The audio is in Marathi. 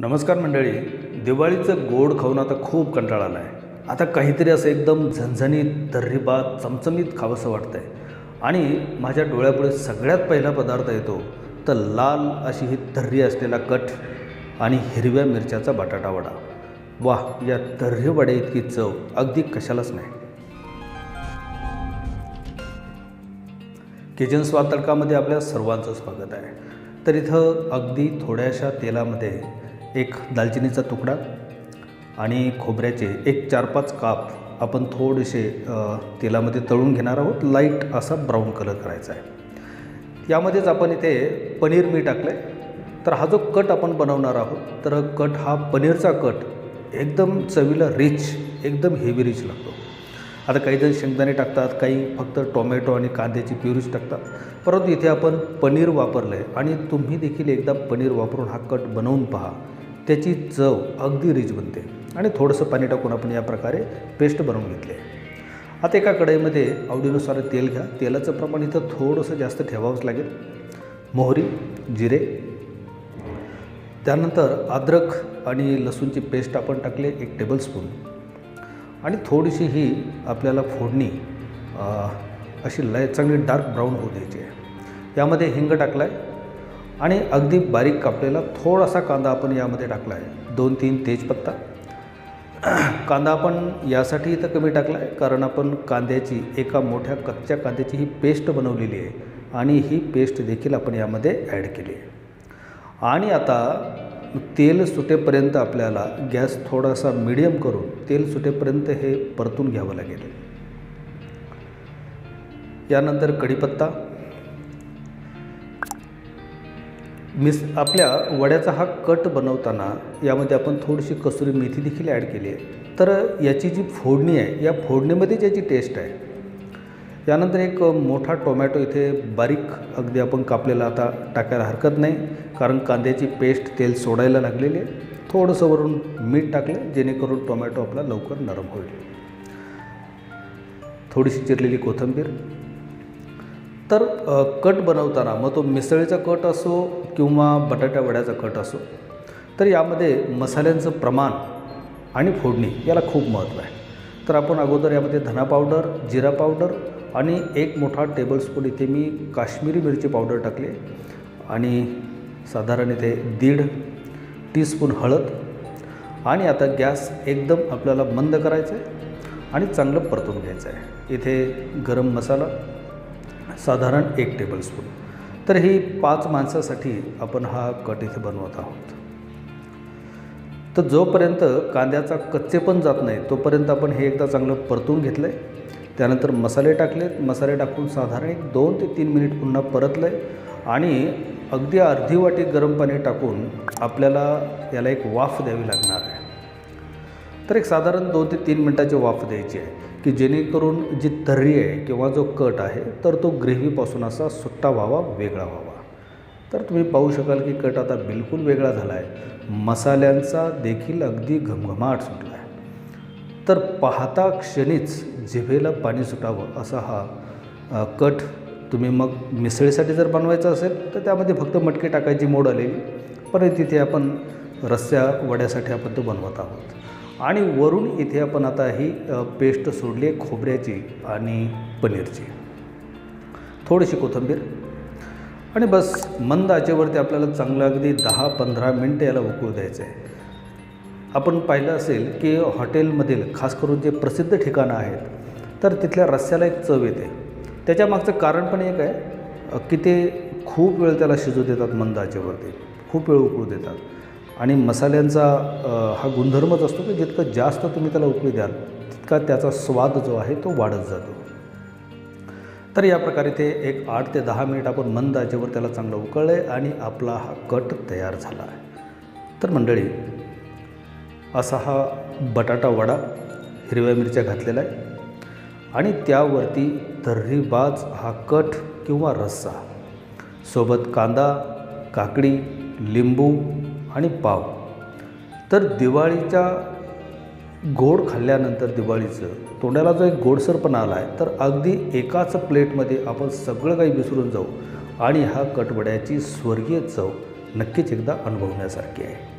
नमस्कार मंडळी दिवाळीचं गोड खाऊन आता खूप कंटाळा आला आहे आता काहीतरी असं एकदम झणझणीत दर्रीबात चमचमीत खावंसं वाटतं आहे आणि माझ्या डोळ्यापुढे सगळ्यात पहिला पदार्थ येतो तर लाल अशी ही दर्री असलेला कट आणि हिरव्या मिरच्याचा बटाटा वडा. वा या दर्री वडे इतकी चव अगदी कशालाच नाही. किचन स्वाद तडकामध्ये आपल्या सर्वांचं स्वागत आहे. तर इथं अगदी थोड्याशा तेलामध्ये एक दालचिनीचा तुकडा आणि खोबऱ्याचे एक चार पाच काप आपण थोडेसे तेलामध्ये तळून घेणार आहोत. लाइट असा ब्राऊन कलर करायचा आहे. यामध्येच आपण इथे पनीर मी टाकलं आहे तर हा जो कट आपण बनवणार आहोत तर कट हा पनीरचा कट एकदम चवीला रिच एकदम हेवी रिच लागतो. आता काही जण शेंगदाणे टाकतात काही फक्त टोमॅटो आणि कांद्याची प्युरीज टाकतात. परंतु इथे आपण पनीर वापरलं आहे आणि तुम्ही देखील एकदा पनीर वापरून हा कट बनवून पहा. त्याची चव अगदी रिच बनते. आणि थोडंसं पाणी टाकून आपण या प्रकारे पेस्ट बनवून घेतली. आहे आता एका कढईमध्ये आवडीनुसार तेल घ्या. तेलाचं प्रमाण इथं थोडंसं जास्त ठेवावंच लागेल. मोहरी जिरे. त्यानंतर अद्रक आणि लसूणची पेस्ट आपण टाकले एक टेबलस्पून आणि थोडीशी ही आपल्याला फोडणी अशी लय चांगली डार्क ब्राऊन होऊ द्यायची आहे. यामध्ये हिंग टाकला आहे आणि अगदी बारीक कापलेला थोडासा कांदा आपण यामध्ये टाकला आहे. दोन तीन तेजपत्ता. कांदा आपण यासाठी इथं कमी टाकला आहे कारण आपण कांद्याची एका मोठ्या कच्च्या कांद्याची ही पेस्ट बनवलेली आहे आणि ही पेस्ट देखील आपण यामध्ये ॲड केली आहे. आणि आता तेल सुटेपर्यंत आपल्याला गॅस थोडासा मिडियम करून तेल सुटेपर्यंत हे परतून घ्यावं लागेल. यानंतर कढीपत्ता. मिस आपल्या वड्याचा हा कट बनवताना यामध्ये आपण थोडीशी कसुरी मेथी देखील ॲड केली आहे. तर याची जी फोडणी आहे या फोडणीमध्येच याची टेस्ट आहे यानंतर एक मोठा टोमॅटो इथे बारीक अगदी आपण कापलेला आता टाकायला हरकत नाही कारण कांद्याची पेस्ट तेल सोडायला लागलेली आहे. थोडंसं वरून मीठ टाकलं जेणेकरून टोमॅटो आपला लवकर नरम होईल. थोडीशी चिरलेली कोथिंबीर तर कट बनवताना मग तो मिसळीचा कट असो किंवा बटाट्या वड्याचा कट असो तर यामध्ये मसाल्यांचं प्रमाण आणि फोडणी याला खूप महत्त्व आहे. तर आपण अगोदर यामध्ये धना पावडर जिरा पावडर आणि एक मोठा टेबलस्पून इथे मी काश्मीरी मिरची पावडर टाकली आणि साधारण इथे दीड टीस्पून हळद आणि आता गॅस एकदम आपल्याला मंद करायचं आहे आणि चांगलं परतून घ्यायचं आहे इथे गरम मसाला साधारण एक टेबलस्पून तर ही पाच माणसासाठी आपण हा कट इथे बनवत आहोत. तर जोपर्यंत कांद्याचा कच्चे पण जात नाही तोपर्यंत आपण हे एकदा चांगलं परतून घेतलं आहे त्यानंतर मसाले टाकलेत. मसाले टाकून साधारण एक दोन ते तीन मिनिट पुन्हा परतलं आहे आणि अगदी अर्धी वाटी गरम पाणी टाकून आपल्याला याला एक वाफ द्यावी लागणार आहे. तर एक साधारण दोन ते तीन मिनटाची वाफ द्यायची आहे की जेणेकरून जी तर्री आहे किंवा जो कट आहे तर तो ग्रेव्हीपासून असा सुट्टा व्हावा वेगळा व्हावा. तर तुम्ही पाहू शकाल की कट आता बिलकुल वेगळा झाला आहे मसाल्यांचा देखील अगदी घमघमाट सुटला आहे तर पाहता क्षणीच जिभेला पाणी सुटावं असा हा कट तुम्ही मग मिसळीसाठी जर बनवायचं असेल तर त्यामध्ये फक्त मटकी टाकायची मोड आलेली. पण तिथे आपण रस्स्या वड्यासाठी आपण तो बनवत आहोत. आणि वरून इथे आपण आता ही पेस्ट सोडली आहे खोबऱ्याची आणि पनीरची. थोडीशी कोथिंबीर. आणि बस मंद आचेवरती आपल्याला चांगलं अगदी दहा पंधरा मिनटं याला उकळू द्यायचं आहे. आपण पाहिलं असेल की हॉटेलमधील खास करून जे प्रसिद्ध ठिकाणं आहेत तर तिथल्या रस्स्याला एक चव येते. त्याच्यामागचं कारण पण एक आहे की ते खूप वेळ त्याला शिजू देतात मंद आचेवरती. खूप वेळ उकळू देतात. आणि मसाल्यांचा हा गुणधर्मच असतो की जितकं जास्त तुम्ही त्याला उकळी द्याल तितका त्याचा स्वाद जो आहे तो वाढत जातो. तर या प्रकारे ते एक आठ ते दहा मिनिट आपण मंद आचेवर त्याला चांगलं उकळलं आहे आणि आपला हा कट तयार झाला आहे. तर मंडळी असा हा बटाटा वडा हिरव्या मिरच्या घातलेला आहे आणि त्यावरती तर्रीबाज हा कट किंवा रस्सा सोबत कांदा काकडी लिंबू आणि पाव. तर दिवाळीच्या गोड खाल्ल्यानंतर दिवाळीचं तोंडाला जो एक गोडसरपणा आला आहे तर अगदी एकाच प्लेटमध्ये आपण सगळं काही विसरून जाऊ आणि हा कटवड्याची स्वर्गीय चव नक्कीच एकदा अनुभवण्यासारखी आहे.